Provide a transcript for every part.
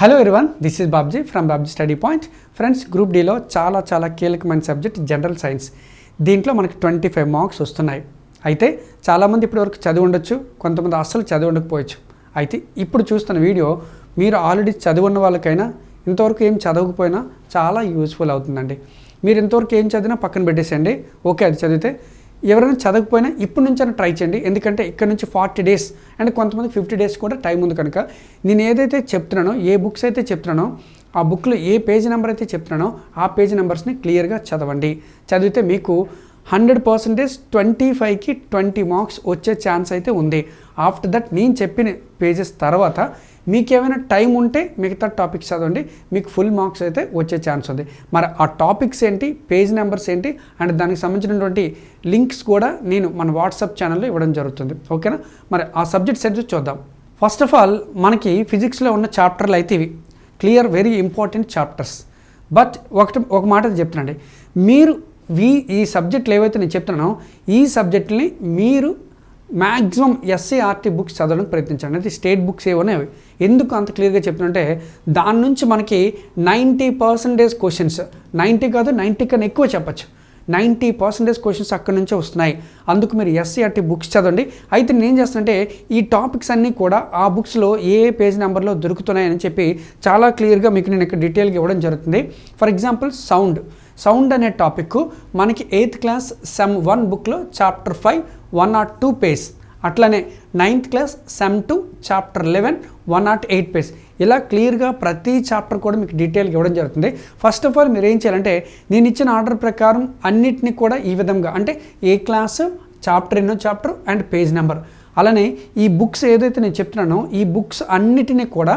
Hello everyone this is Babji from Babji study point friends group డీలో చాలా చాలా కీలకమైన సబ్జెక్ట్ జనరల్ సైన్స్ దీంట్లో మనకి ట్వంటీ ఫైవ్ మార్క్స్ వస్తున్నాయి. అయితే చాలామంది ఇప్పటివరకు చదివి ఉండొచ్చు కొంతమంది అస్సలు చదివి ఉండకపోవచ్చు. అయితే ఇప్పుడు చూస్తున్న వీడియో మీరు ఆల్రెడీ చదివి ఉన్న వాళ్ళకైనా ఇంతవరకు ఏం చదవకపోయినా చాలా యూస్ఫుల్ అవుతుందండి. మీరు ఇంతవరకు ఏం చదివినా పక్కన పెట్టేసేయండి. ఓకే అది చదివితే ఎవరైనా చదవకపోయినా ఇప్పటి నుంచైనా ట్రై చేయండి. ఎందుకంటే ఇక్కడ నుంచి ఫార్టీ డేస్ అండ్ కొంతమంది ఫిఫ్టీ డేస్ కూడా టైం ఉంది కనుక నేను ఏదైతే చెప్తున్నానో ఏ బుక్స్ అయితే చెప్తున్నానో ఆ బుక్లో ఏ పేజ్ నెంబర్ అయితే చెప్తున్నానో ఆ పేజ్ నెంబర్స్ని క్లియర్గా చదవండి. చదివితే మీకు హండ్రెడ్ పర్సెంటేజ్ ట్వంటీ ఫైవ్కి ట్వంటీ మార్క్స్ వచ్చే ఛాన్స్ అయితే ఉంది. ఆఫ్టర్ దట్ నేను చెప్పిన పేజెస్ తర్వాత మీకు ఏమైనా టైం ఉంటే మిగతా టాపిక్స్ చదవండి. మీకు ఫుల్ మార్క్స్ అయితే వచ్చే ఛాన్స్ ఉంది. మరి ఆ టాపిక్స్ ఏంటి పేజ్ నెంబర్స్ ఏంటి అండ్ దానికి సంబంధించినటువంటి లింక్స్ కూడా నేను మన వాట్సాప్ ఛానల్లో ఇవ్వడం జరుగుతుంది. ఓకేనా? మరి ఆ సబ్జెక్ట్స్ ఏంటో చూద్దాం. ఫస్ట్ ఆఫ్ ఆల్ మనకి ఫిజిక్స్లో ఉన్న చాప్టర్లు అయితే ఇవి. Clear very important chapters but ఒకటి ఒక మాట చెప్తున్నాండి మీరు వీ ఈ సబ్జెక్టులు ఏవైతే నేను చెప్తున్నానో ఈ సబ్జెక్టుని మీరు మ్యాక్సిమం ఎస్సీఆర్టీ బుక్స్ చదవడానికి ప్రయత్నించండి. అది స్టేట్ బుక్స్ ఏవోనే అవి. ఎందుకు అంత క్లియర్గా చెప్తుంటే దాని నుంచి మనకి నైంటీ పర్సెంటేజ్ క్వశ్చన్స్ నైంటీ కాదు నైంటీ కన్నా ఎక్కువ చెప్పచ్చు. నైంటీ పర్సెంటేజ్ క్వశ్చన్స్ అక్కడి నుంచే వస్తున్నాయి. అందుకు మీరు ఎస్సీఆర్టీ బుక్స్ చదవండి. అయితే నేను ఏం చేస్తానంటే ఈ టాపిక్స్ అన్నీ కూడా ఆ బుక్స్లో ఏ ఏ పేజ్ నెంబర్లో దొరుకుతున్నాయని చెప్పి చాలా క్లియర్గా మీకు నేను ఇక్కడ డీటెయిల్గా ఇవ్వడం జరుగుతుంది. For example sound. సౌండ్ అనే టాపిక్ మనకి ఎయిత్ క్లాస్ సెమ్ వన్ బుక్లో chapter five one naught two page అట్లనే ninth class sem two chapter eleven one naught eight page ఇలా క్లియర్గా ప్రతి చాప్టర్ కూడా మీకు డీటెయిల్గా ఇవ్వడం జరుగుతుంది. ఫస్ట్ ఆఫ్ ఆల్ మీరు ఏం చేయాలంటే నేను ఇచ్చిన ఆర్డర్ ప్రకారం అన్నిటిని కూడా ఈ విధంగా అంటే ఏ క్లాసు చాప్టర్ ఎన్నో చాప్టర్ అండ్ పేజ్ నెంబర్. అలానే ఈ బుక్స్ ఏదైతే నేను చెప్తున్నానో ఈ బుక్స్ అన్నిటినీ కూడా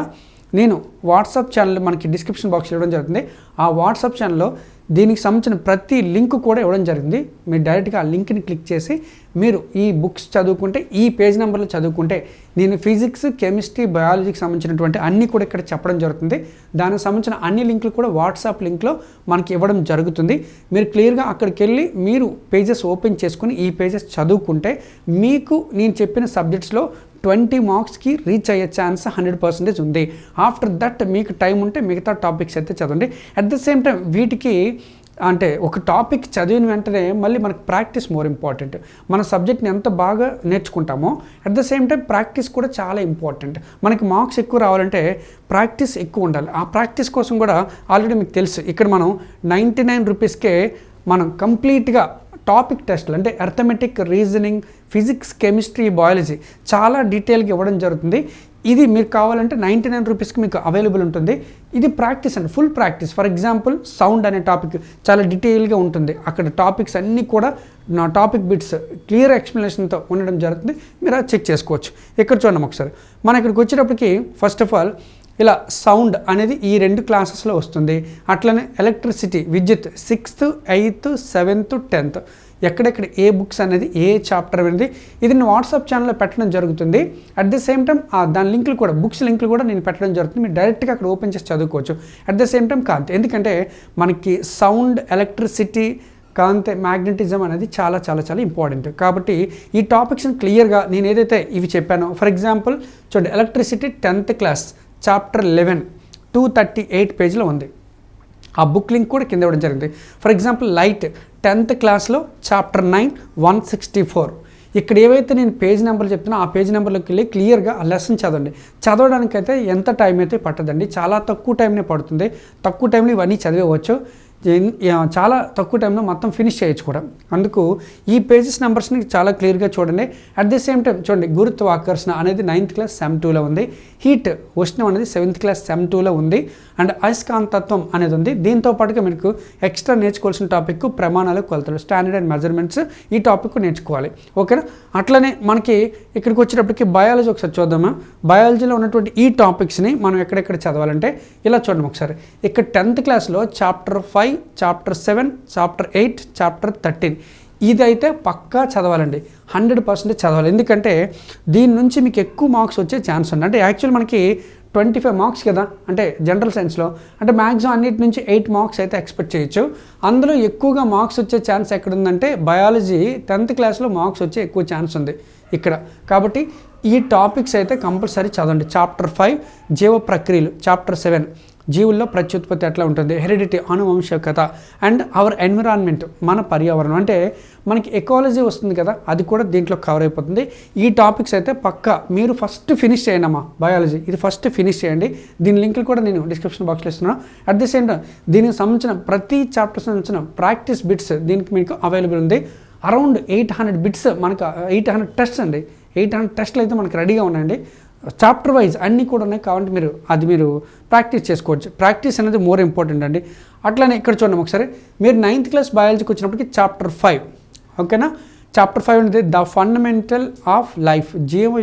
నేను వాట్సాప్ ఛానల్ మనకి డిస్క్రిప్షన్ బాక్స్లో ఇవ్వడం జరుగుతుంది. ఆ వాట్సాప్ ఛానల్లో దీనికి సంబంధించిన ప్రతి లింక్ కూడా ఇవ్వడం జరిగింది. మీరు డైరెక్ట్గా ఆ లింక్ని క్లిక్ చేసి మీరు ఈ బుక్స్ చదువుకుంటే ఈ పేజ్ నెంబర్లో చదువుకుంటే నేను ఫిజిక్స్ కెమిస్ట్రీ బయాలజీకి సంబంధించినటువంటి అన్నీ కూడా ఇక్కడ చెప్పడం జరుగుతుంది. దానికి సంబంధించిన అన్ని లింకులు కూడా వాట్సాప్ లింక్లో మనకి ఇవ్వడం జరుగుతుంది. మీరు క్లియర్గా అక్కడికి వెళ్ళి మీరు పేజెస్ ఓపెన్ చేసుకుని ఈ పేజెస్ చదువుకుంటే మీకు నేను చెప్పిన సబ్జెక్ట్స్లో ట్వంటీ మార్క్స్కి రీచ్ అయ్యే ఛాన్స్ హండ్రెడ్ పర్సెంటేజ్ ఉంది. ఆఫ్టర్ దట్ మీకు టైం ఉంటే మిగతా టాపిక్స్ అయితే చదవండి. అట్ ద సేమ్ టైం వీటికి అంటే ఒక టాపిక్ చదివిన వెంటనే మళ్ళీ మనకు ప్రాక్టీస్ మోర్ ఇంపార్టెంట్. మన సబ్జెక్ట్ని ఎంత బాగా నేర్చుకుంటామో at the same time practice కూడా చాలా ఇంపార్టెంట్. మనకి మార్క్స్ ఎక్కువ రావాలంటే ప్రాక్టీస్ ఎక్కువ ఉండాలి. ఆ ప్రాక్టీస్ కోసం కూడా ఆల్రెడీ మీకు తెలుసు. ఇక్కడ మనం నైంటీ నైన్ రూపీస్కే మనం కంప్లీట్గా టాపిక్ టెస్ట్లు అంటే arithmetic reasoning physics chemistry biology చాలా డీటెయిల్గా ఇవ్వడం జరుగుతుంది. ఇది మీకు కావాలంటే నైంటీ నైన్ రూపీస్కి మీకు అవైలబుల్ ఉంటుంది. ఇది ప్రాక్టీస్ అండి full practice. For example sound అనే టాపిక్ చాలా డీటెయిల్గా ఉంటుంది. అక్కడ టాపిక్స్ అన్నీ కూడా నా టాపిక్ బిట్స్ క్లియర్ ఎక్స్ప్లెనేషన్తో ఉండడం జరుగుతుంది. మీరు చెక్ చేసుకోవచ్చు. ఇక్కడ చూడండి ఒకసారి. మన ఇక్కడికి వచ్చేటప్పటికి ఫస్ట్ ఆఫ్ ఆల్ ఇలా సౌండ్ అనేది ఈ రెండు క్లాసెస్లో వస్తుంది. అట్లనే ఎలక్ట్రిసిటీ విద్యుత్ సిక్స్త్ ఎయిత్ సెవెంత్ టెన్త్. ఎక్కడెక్కడ ఏ బుక్స్ అనేది ఏ చాప్టర్ అనేది ఇది నేను వాట్సాప్ ఛానల్లో పెట్టడం జరుగుతుంది. అట్ ద సేమ్ టైం దాని లింకులు కూడా బుక్స్ లింకులు కూడా నేను పెట్టడం జరుగుతుంది. మీరు డైరెక్ట్గా అక్కడ ఓపెన్ చేసి చదువుకోవచ్చు. అట్ ద సేమ్ టైం కాంతి. ఎందుకంటే మనకి సౌండ్ ఎలక్ట్రిసిటీ కాంతి మ్యాగ్నెటిజం అనేది చాలా చాలా చాలా ఇంపార్టెంట్. కాబట్టి ఈ టాపిక్స్ని క్లియర్గా నేను ఏదైతే ఇవి చెప్పానో ఫర్ ఎగ్జాంపుల్ చూడండి electricity tenth class. Chapter eleven two thirty eight పేజ్లో ఉంది. ఆ బుక్ లింక్ కూడా కింద ఇవ్వడం జరిగింది. ఫర్ ఎగ్జాంపుల్ లైట్ టెన్త్ క్లాస్లో chapter nine one sixty four ఇక్కడ ఏవైతే నేను పేజ్ నెంబర్లు చెప్తున్నా ఆ పేజ్ నెంబర్లోకి వెళ్ళి క్లియర్గా ఆ లెసన్ చదవండి. చదవడానికైతే ఎంత టైం అయితే పట్టదండి? చాలా తక్కువ టైంనే పడుతుంది. తక్కువ టైంలో ఇవన్నీ చదివేవచ్చు చాలా తక్కువ టైంలో మొత్తం ఫినిష్ చేయొచ్చు కూడా. అందుకు ఈ పేజెస్ నెంబర్స్ని చాలా క్లియర్గా చూడండి. అట్ ది సేమ్ టైం చూడండి గురుత్వాకర్షణ అనేది నైన్త్ క్లాస్ సెమ్ టూలో ఉంది. హీట్ ఉష్ణం అనేది సెవెంత్ క్లాస్ సెమ్ టూలో ఉంది. అండ్ అయస్కాంతత్వం అనేది ఉంది. దీంతో పాటుగా మీకు ఎక్స్ట్రా నేర్చుకోవాల్సిన టాపిక్ ప్రమాణాలు కొలతలు స్టాండర్డ్ అండ్ మెజర్మెంట్స్ ఈ టాపిక్ నేర్చుకోవాలి. ఓకేనా అట్లనే మనకి ఇక్కడికి వచ్చేటప్పటికి బయాలజీ ఒకసారి చూద్దామా? బయాలజీలో ఉన్నటువంటి ఈ టాపిక్స్ని మనం ఎక్కడెక్కడ చదవాలంటే ఇలా చూడండి ఒకసారి. ఇక్కడ టెన్త్ క్లాస్లో chapter five chapter seven chapter eight chapter thirteen. ఇదైతే పక్కా చదవాలండి. హండ్రెడ్ పర్సెంట్ చదవాలి. ఎందుకంటే దీని నుంచి మీకు ఎక్కువ మార్క్స్ వచ్చే ఛాన్స్ ఉంది. అంటే యాక్చువల్ మనకి ట్వంటీ ఫైవ్ మార్క్స్ కదా అంటే జనరల్ సైన్స్లో. అంటే మ్యాక్సిమం అన్నిటి నుంచి ఎయిట్ మార్క్స్ అయితే ఎక్స్పెక్ట్ చేయొచ్చు. అందులో ఎక్కువగా మార్క్స్ వచ్చే ఛాన్స్ ఎక్కడ ఉందంటే బయాలజీ టెన్త్ క్లాస్లో మార్క్స్ వచ్చే ఎక్కువ ఛాన్స్ ఉంది ఇక్కడ. కాబట్టి ఈ టాపిక్స్ అయితే కంపల్సరీ చదవండి. చాప్టర్ ఫైవ్ జీవ ప్రక్రియలు. చాప్టర్ సెవెన్ జీవుల్లో ప్రత్యుత్పత్తి ఎట్లా ఉంటుంది? హెరిడిటీ అనువంశకత అండ్ అవర్ ఎన్విరాన్మెంట్ మన పర్యావరణం. అంటే మనకి ఎకాలజీ వస్తుంది కదా అది కూడా దీంట్లో కవర్ అయిపోతుంది. ఈ టాపిక్స్ అయితే పక్క మీరు ఫస్ట్ ఫినిష్ చేయండి అమ్మా బయాలజీ ఇది ఫస్ట్ ఫినిష్ చేయండి. దీని లింక్లు కూడా నేను డిస్క్రిప్షన్ బాక్స్లో ఇస్తున్నాను అట్ ది సేమ్ టైం దీనికి సంబంధించిన ప్రతి చాప్టర్ సంబంధించిన ప్రాక్టీస్ బిట్స్ దీనికి మీకు అవైలబుల్ ఉంది. అరౌండ్ ఎయిట్ హండ్రెడ్ బిట్స్ మనకు ఎయిట్ హండ్రెడ్ టెస్ట్ అండి. ఎయిట్ హండ్రెడ్ టెస్ట్లు అయితే మనకు రెడీగా ఉన్నాయండి. చాప్టర్ వైజ్ అన్నీ కూడా ఉన్నాయి కాబట్టి మీరు అది మీరు ప్రాక్టీస్ చేసుకోవచ్చు. ప్రాక్టీస్ అనేది మోర్ ఇంపార్టెంట్ అండి. అట్లానే ఇక్కడ చూడండి ఒకసారి మీరు నైన్త్ క్లాస్ బయాలజీకి వచ్చినప్పటికి చాప్టర్ ఫైవ్ ఓకేనా చాప్టర్ ఫైవ్ అనేది ద ఫండమెంటల్ ఆఫ్ లైఫ్ జీవం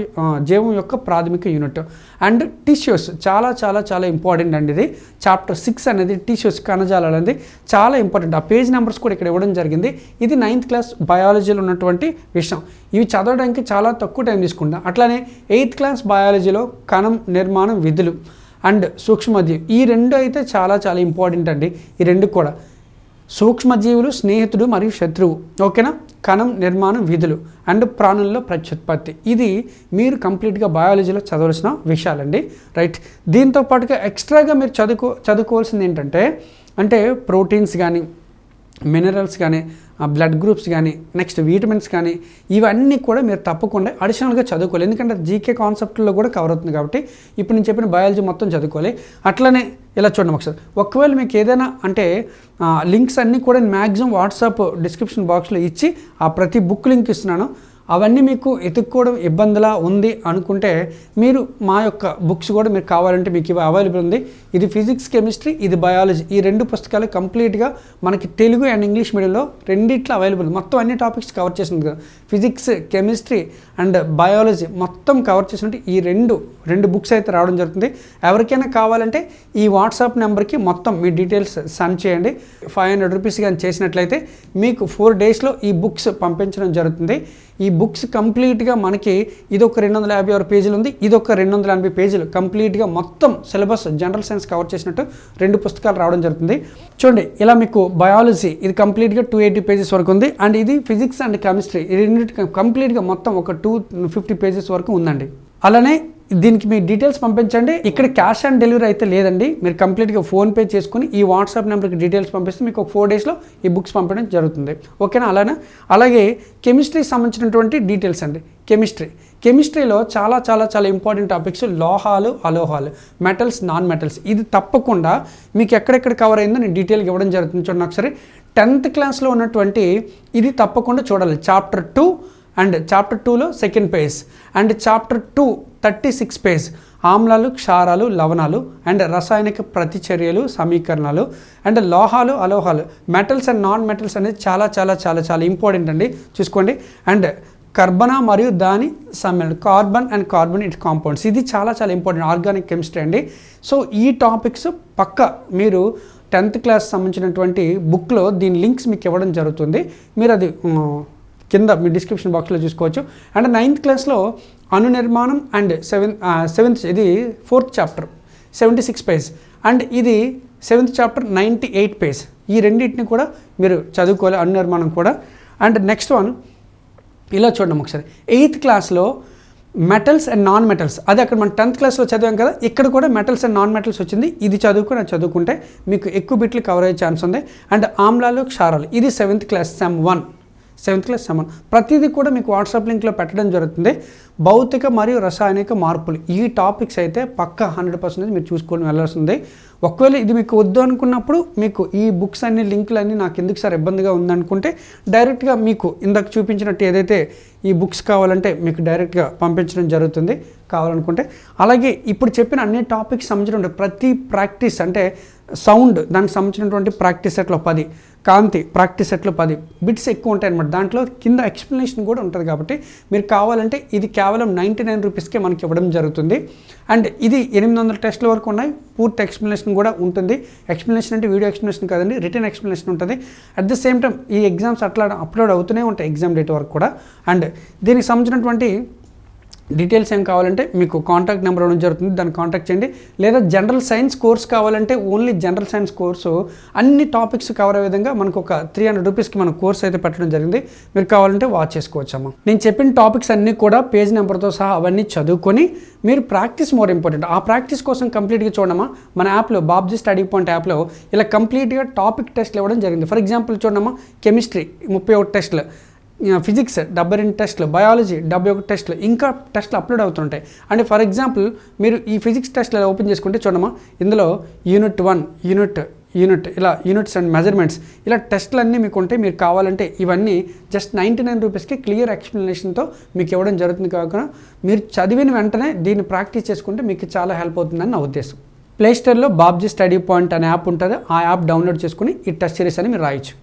జీవం యొక్క ప్రాథమిక యూనిట్ అండ్ టిష్యూస్ చాలా చాలా చాలా ఇంపార్టెంట్ అండి ఇది. చాప్టర్ సిక్స్ అనేది టిష్యూస్ కణజాలాలు అనేది చాలా ఇంపార్టెంట్ ఆ పేజ్ నెంబర్స్ కూడా ఇక్కడ ఇవ్వడం జరిగింది. ఇది నైన్త్ క్లాస్ బయాలజీలో ఉన్నటువంటి విషయం. ఇవి చదవడానికి చాలా తక్కువ టైం తీసుకుంటాం అట్లానే ఎయిత్ క్లాస్ బయాలజీలో కణం నిర్మాణం విధులు. అండ్ సూక్ష్మజీవి. ఈ రెండు అయితే చాలా చాలా ఇంపార్టెంట్ అండి. ఈ రెండు కూడా. సూక్ష్మజీవులు స్నేహితుడు మరియు శత్రువు. ఓకేనా? కణం నిర్మాణం విధులు అండ్ ప్రాణుల్లో ప్రత్యుత్పత్తి. ఇది మీరు కంప్లీట్గా బయాలజీలో చదవలసిన విషయాలండి. రైట్? దీంతో పాటుగా ఎక్స్ట్రాగా మీరు చదువుకో చదువుకోవాల్సింది ఏంటంటే అంటే ప్రోటీన్స్ కానీ మినరల్స్ కానీ బ్లడ్ గ్రూప్స్ కానీ నెక్స్ట్ విటమిన్స్ కానీ ఇవన్నీ కూడా మీరు తప్పకుండా అడిషనల్గా చదువుకోవాలి. ఎందుకంటే జీకే కాన్సెప్ట్లో కూడా కవర్ అవుతుంది కాబట్టి ఇప్పుడు నేను చెప్పిన బయాలజీ మొత్తం చదువుకోవాలి. అట్లనే ఇలా చూడండి ఒకసారి. ఒకవేళ మీకు ఏదైనా అంటే లింక్స్ అన్నీ కూడా మ్యాక్సిమం వాట్సాప్ డిస్క్రిప్షన్ బాక్స్లో ఇచ్చి ఆ ప్రతి బుక్ లింక్ ఇస్తున్నాను. అవన్నీ మీకు ఎత్తుక్కోవడం ఇబ్బందిలా ఉంది అనుకుంటే మీరు మా యొక్క బుక్స్ కూడా మీరు కావాలంటే మీకు ఇవి అవైలబుల్ ఉంది. ఇది ఫిజిక్స్ కెమిస్ట్రీ ఇది బయాలజీ. ఈ రెండు పుస్తకాలు కంప్లీట్గా మనకి తెలుగు అండ్ ఇంగ్లీష్ మీడియంలో రెండిట్లో అవైలబుల్ మొత్తం అన్ని టాపిక్స్ కవర్ చేసింది కదా. ఫిజిక్స్ కెమిస్ట్రీ అండ్ బయాలజీ మొత్తం కవర్ చేసినట్టు ఈ రెండు రెండు బుక్స్ అయితే రావడం జరుగుతుంది. ఎవరికైనా కావాలంటే ఈ వాట్సాప్ నెంబర్కి మొత్తం మీ డీటెయిల్స్ సెండ్ చేయండి. ఫైవ్ హండ్రెడ్ రూపీస్ కానీ చేసినట్లయితే మీకు ఫోర్ డేస్లో ఈ బుక్స్ పంపించడం జరుగుతుంది. ఈ బుక్స్ కంప్లీట్గా మనకి ఇది ఒక రెండు వందల యాభై ఆరు పేజీలు ఉంది ఇది ఒక రెండు వందల ఎనభై పేజీలు కంప్లీట్గా మొత్తం సిలబస్ జనరల్ సైన్స్ కవర్ చేసినట్టు రెండు పుస్తకాలు రావడం జరుగుతుంది. చూడండి ఇలా మీకు బయాలజీ ఇది కంప్లీట్గా టూ ఎయిటీ పేజెస్ వరకు ఉంది అండ్ ఇది ఫిజిక్స్ అండ్ కెమిస్ట్రీ ఈ రెండింటి కంప్లీట్గా మొత్తం ఒక టూ ఫిఫ్టీ పేజెస్ వరకు ఉందండి. అలానే దీనికి మీ డీటెయిల్స్ పంపించండి. ఇక్కడ క్యాష్ ఆన్ డెలివరీ అయితే లేదండి. మీరు కంప్లీట్గా ఫోన్పే చేసుకుని ఈ వాట్సాప్ నెంబర్కి డీటెయిల్స్ పంపిస్తే మీకు ఒక ఫోర్ డేస్లో ఈ బుక్స్ పంపడం జరుగుతుంది. ఓకేనా? అలానే? అలాగే కెమిస్ట్రీకి సంబంధించినటువంటి డీటెయిల్స్ అండి. కెమిస్ట్రీ కెమిస్ట్రీలో చాలా చాలా చాలా ఇంపార్టెంట్ టాపిక్స్ లోహాలు అలోహాలు మెటల్స్ నాన్ మెటల్స్ ఇది తప్పకుండా మీకు ఎక్కడెక్కడ కవర్ అయిందో నేను డీటెయిల్గా ఇవ్వడం జరుగుతుంది. చూడండి ఒకసారి. టెన్త్ క్లాస్లో ఉన్నటువంటి ఇది తప్పకుండా చూడాలి. చాప్టర్ టూ అండ్ చాప్టర్ టూలో second page. And chapter two thirty six page. ఆమ్లాలు క్షారాలు లవణాలు అండ్ రసాయనిక ప్రతిచర్యలు సమీకరణాలు అండ్ లోహాలు అలోహాలు. మెటల్స్ అండ్ నాన్ మెటల్స్ అనేది చాలా చాలా చాలా చాలా ఇంపార్టెంట్ అండి. చూసుకోండి. అండ్ కర్బన మరియు దాని సమ్మేళనం. Carbon and carbon it compounds ఇది చాలా చాలా ఇంపార్టెంట్ ఆర్గానిక్ కెమిస్ట్రీ అండి. సో ఈ టాపిక్స్ పక్క మీరు టెన్త్ క్లాస్ సంబంధించినటువంటి బుక్లో దీని లింక్స్ మీకు ఇవ్వడం జరుగుతుంది. మీరు అది కింద మీ డిస్క్రిప్షన్ బాక్స్లో చూసుకోవచ్చు. అండ్ నైన్త్ క్లాస్లో అనునిర్మాణం అండ్ సెవెన్ సెవెంత్ ఇది fourth chapter seventy six page and ఇది seventh chapter ninety eight page ఈ రెండింటిని కూడా మీరు చదువుకోవాలి అనునిర్మాణం కూడా. అండ్ నెక్స్ట్ వన్ ఇలా చూడండి ఒకసారి. ఎయిత్ క్లాస్లో మెటల్స్ అండ్ నాన్ మెటల్స్ అదే అక్కడ మనం టెన్త్ క్లాస్లో చదివాం కదా ఇక్కడ కూడా మెటల్స్ అండ్ నాన్ మెటల్స్ వచ్చింది. ఇది చదువుకుని చదువుకుంటే మీకు ఎక్కువ బిట్లు కవర్ అయ్యే ఛాన్స్ ఉంది. అండ్ ఆమ్లాలు క్షారాలు. ఇది seventh class sem one seventh class seven. ప్రతిదీ కూడా మీకు వాట్సాప్ లింక్లో పెట్టడం జరుగుతుంది. భౌతిక మరియు రసాయనిక మార్పులు. ఈ టాపిక్స్ అయితే పక్క హండ్రెడ్ పర్సెంటేజ్ మీరు చూసుకొని వెళ్ళాల్సిందే. ఒకవేళ ఇది మీకు వద్దు అనుకున్నప్పుడు మీకు ఈ బుక్స్ అన్ని లింకులు అన్నీ నాకు ఎందుకు సార్ ఇబ్బందిగా ఉందనుకుంటే డైరెక్ట్గా మీకు ఇందాక చూపించినట్టు ఏదైతే ఈ బుక్స్ కావాలంటే మీకు డైరెక్ట్గా పంపించడం జరుగుతుంది కావాలనుకుంటే. అలాగే ఇప్పుడు చెప్పిన అన్ని టాపిక్స్ సంబంధించిన ప్రతి ప్రాక్టీస్ అంటే సౌండ్ దానికి సంబంధించినటువంటి ప్రాక్టీస్ సెట్లో పది కాంతి ప్రాక్టీస్ సెట్లో పది బిట్స్ ఎక్కువ ఉంటాయి అనమాట దాంట్లో కింద ఎక్స్ప్లెనేషన్ కూడా ఉంటుంది కాబట్టి మీరు కావాలంటే ఇది కేవలం కేవలం నైంటీ నైన్ రూపీస్కే మనకి ఇవ్వడం జరుగుతుంది. అండ్ ఇది ఎనిమిది వందల టెస్ట్ల వరకు ఉన్నాయి. పూర్తి ఎక్స్ప్లెనేషన్ కూడా ఉంటుంది. ఎక్స్ప్లెనేషన్ అంటే వీడియో ఎక్స్ప్లెనేషన్ కాదండి రిటర్న్ ఎక్స్ప్లెనేషన్ ఉంటుంది. అట్ ద సేమ్ టైం ఈ ఎగ్జామ్స్ అట్లా అప్లోడ్ అవుతూనే ఉంటాయి ఎగ్జామ్ డేట్ వరకు కూడా. అండ్ దీనికి సంబంధించినటువంటి డీటెయిల్స్ ఏం కావాలంటే మీకు కాంటాక్ట్ నెంబర్ ఇవ్వడం జరుగుతుంది. దాన్ని కాంటాక్ట్ చేయండి. లేదా జనరల్ సైన్స్ కోర్స్ కావాలంటే ఓన్లీ జనరల్ సైన్స్ కోర్సు. అన్ని టాపిక్స్ కవర్ అయ్యే విధంగా మనకు ఒక త్రీ హండ్రెడ్ రూపీస్కి మన కోర్స్ అయితే పెట్టడం జరిగింది. మీరు కావాలంటే వాచ్ చేసుకోవచ్చు అమ్మ నేను చెప్పిన టాపిక్స్ అన్నీ కూడా పేజ్ నెంబర్తో సహా అవన్నీ చదువుకొని మీరు ప్రాక్టీస్ మోర్ ఇంపార్టెంట్. ఆ ప్రాక్టీస్ కోసం కంప్లీట్గా చూడమ్మా మన యాప్లో బాబ్జీ స్టడీ పాయింట్ యాప్లో ఇలా కంప్లీట్గా టాపిక్ టెస్ట్లు ఇవ్వడం జరిగింది. ఫర్ ఎగ్జాంపుల్ చూడమ్మా కెమిస్ట్రీ ముప్పై ఒకటి టెస్ట్లు. ఫిజిక్స్ డెబ్బై రెండు టెస్ట్లు బయాలజీ డెబ్బై ఒకటి టెస్ట్లు ఇంకా టెస్ట్లు అప్లోడ్ అవుతుంటాయి. అంటే ఫర్ ఎగ్జాంపుల్ మీరు ఈ ఫిజిక్స్ టెస్ట్లు ఓపెన్ చేసుకుంటే చూడమ్మా ఇందులో యూనిట్ వన్ యూనిట్ యూనిట్ ఇలా యూనిట్స్ అండ్ మెజర్మెంట్స్ ఇలా టెస్ట్లు అన్నీ మీకు ఉంటాయి మీరు కావాలంటే ఇవన్నీ జస్ట్ నైంటీ నైన్ రూపీస్కి క్లియర్ ఎక్స్ప్లెనేషన్తో మీకు ఇవ్వడం జరుగుతుంది కాకుండా మీరు చదివిన వెంటనే దీన్ని ప్రాక్టీస్ చేసుకుంటే మీకు చాలా హెల్ప్ అవుతుందని నా ఉద్దేశం. ప్లేస్టోర్లో బాబ్జీ స్టడీ పాయింట్ అనే యాప్ ఉంటుంది ఆ యాప్ డౌన్లోడ్ చేసుకుని ఈ టెస్ట్ సిరీస్ అని మీరు రాయొచ్చు.